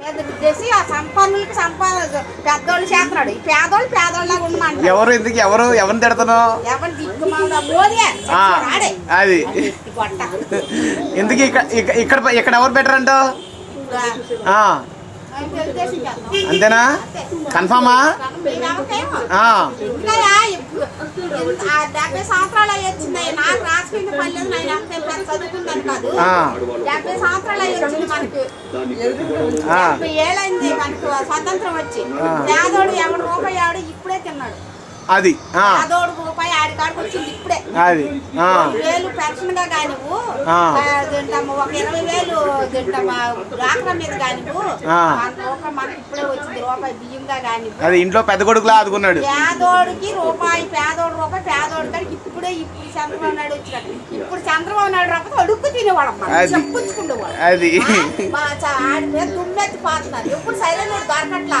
ఆ సంపన్నులకి పెద్దోళ్ళు చేస్తున్నాడు. ఈ పేదోళ్ళు పేదోళ్ళగా ఉండమంట ఎవరు ఎందుకు? ఎవరు? ఎవరిని తిడతావు ఎవరు అది. గొట్ట ఎందుకు ఇక్కడ ఇక్క- ఇక్కడ ఇక్కడ ఎవరు బెటర్ అంటావు? ఆ. అంతేనా? కన్ఫామా? ఆ, డెబ్బై సంవత్సరాలు అయ్యి వచ్చింది నాకు రాసుకుంటే పర్లేదు పెద్ద చదువుకుందని కాదు. డెబ్బై సంవత్సరాలు అయ్యి వచ్చింది మనకి. డెబ్బై ఏళ్ళైంది మనకు స్వతంత్రం వచ్చి. పేదోడు ఎవడు రూపాయి ఆడు ఇప్పుడే తిన్నాడు. అది. పేదోడు రూపాయి ఆడి కాడికి వచ్చింది ఇప్పుడే. అది. వేలు కానివ్వు తింటాము. ఒక ఇరవై వేలు తింటాము. మీద కానివ్వు ఆ. మన రూపాయి మనకి ఇప్పుడే వచ్చింది రూపాయి బియ్యంగా కానివ్వు అది ఇంట్లో పెద్ద కొడుకులా ఆదుకున్నాడు. పేదోడికి రూపాయి పేదోడు రూపాయి పేదోడు ఇప్పుడే ఇప్పుడు చంద్రబాబు నాయుడు వచ్చినట్టు ఇప్పుడు చంద్రబాబు నాయుడు రాకపోతే అడుక్కు మనం. అది. ఆడి మీద దుమ్మెత్తి పాతున్నారు. ఎప్పుడు సైలెంట్ దొరకట్లా.